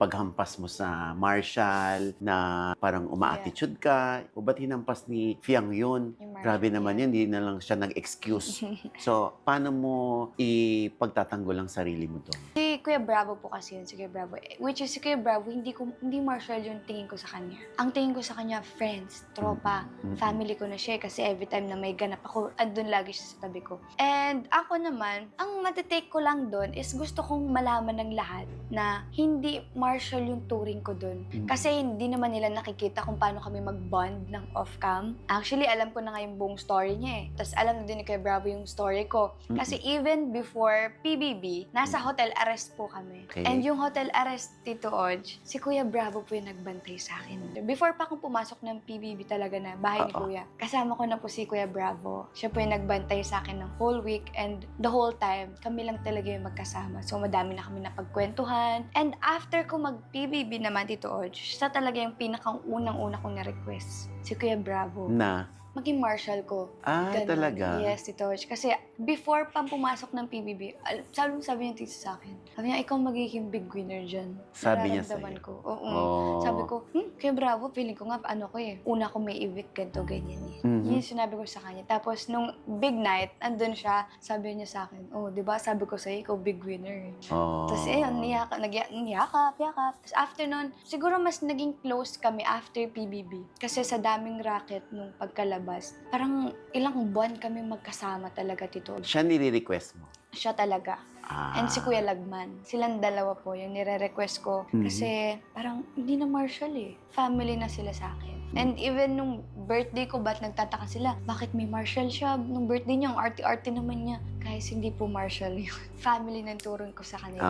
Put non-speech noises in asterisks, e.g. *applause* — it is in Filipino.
paghampas mo sa Marshall na parang uma-attitude ka? O ba't hinampas ni Fiang yun? Yung Marshall Grabe naman yun, hindi na lang siya nag-excuse. *laughs* so, paano mo ipagtatanggol ang sarili mo doon? Si Kuya Bravo po kasi yun, si Kuya Bravo. Eh, Which is si Kuya Bravo, hindi, ko, hindi Marshall yung tingin ko sa kanya. Ang tingin ko sa kanya, friends, tropa, Mm-mm. family ko na siya eh, kasi every time na may ganap ako, andun lagi siya sa tabi ko. And ako naman, ang matitake ko lang doon is gusto kong malaman ng lahat na hindi Marshall yung touring ko doon. Mm. Kasi hindi naman nila nakikita kung paano kami mag-bond ng off-cam. Actually, alam ko na nga yung buong story niya eh. Tapos alam na din ni Kuya Bravo yung story ko. Kasi even before PBB, nasa hotel arrest po kami. Okay. And yung hotel arrest, Tito Oj, si Kuya Bravo po yung nagbantay sa akin. Before pa akong pumasok ng PBB talaga na bahay ni Oo. Kuya, kasama ko na po si Kuya Bravo. Siya po yung nagbantay sa akin ng whole week and the whole time, kami lang talaga yung magkasama. So madami na kami napagkwentuhan. And after ko mag-PBB naman, Tito Oj, siya talaga yung pinakang unang-una kong na-request. Si Kuya Bravo. Na, Maging marshal ko. ah, Ganon. talaga? Yes, Tito Oj. Kasi before pang pumasok ng PBB, al- sabi, sabi niya tito sa akin, sabi niya, ikaw magiging big winner dyan. Sabi niya Nararamdaman sa'yo? ko. Oo. Oh. Sabi ko, hmm, kaya bravo, feeling ko nga, ano ko eh, una ko may evict, ganito, ganyan eh. Mhm. Yun yung sinabi ko sa kanya. Tapos, nung big night, andun siya, sabi niya sa akin, oh, di ba, sabi ko sa'yo, ikaw big winner eh. Oh. Tapos, ayun, niyaka, nagya, niyakap, yakap. Tapos, after nun, siguro mas naging close kami after PBB. Kasi sa daming racket nung pagkalabas, parang ilang buwan kami magkasama talaga, Tito. Siya nire-request mo? Siya talaga. Ah. And si Kuya Lagman. Silang dalawa po yung nire-request ko. Mhm. Kasi parang hindi na Marshall eh. Family na sila sa akin. And even nung birthday ko, ba't nagtataka sila? Bakit may Marshall siya? Nung birthday niya, ang arte-arte naman niya. Guys, hindi po Marshall *laughs* yun. Family ng turun ko sa kanila.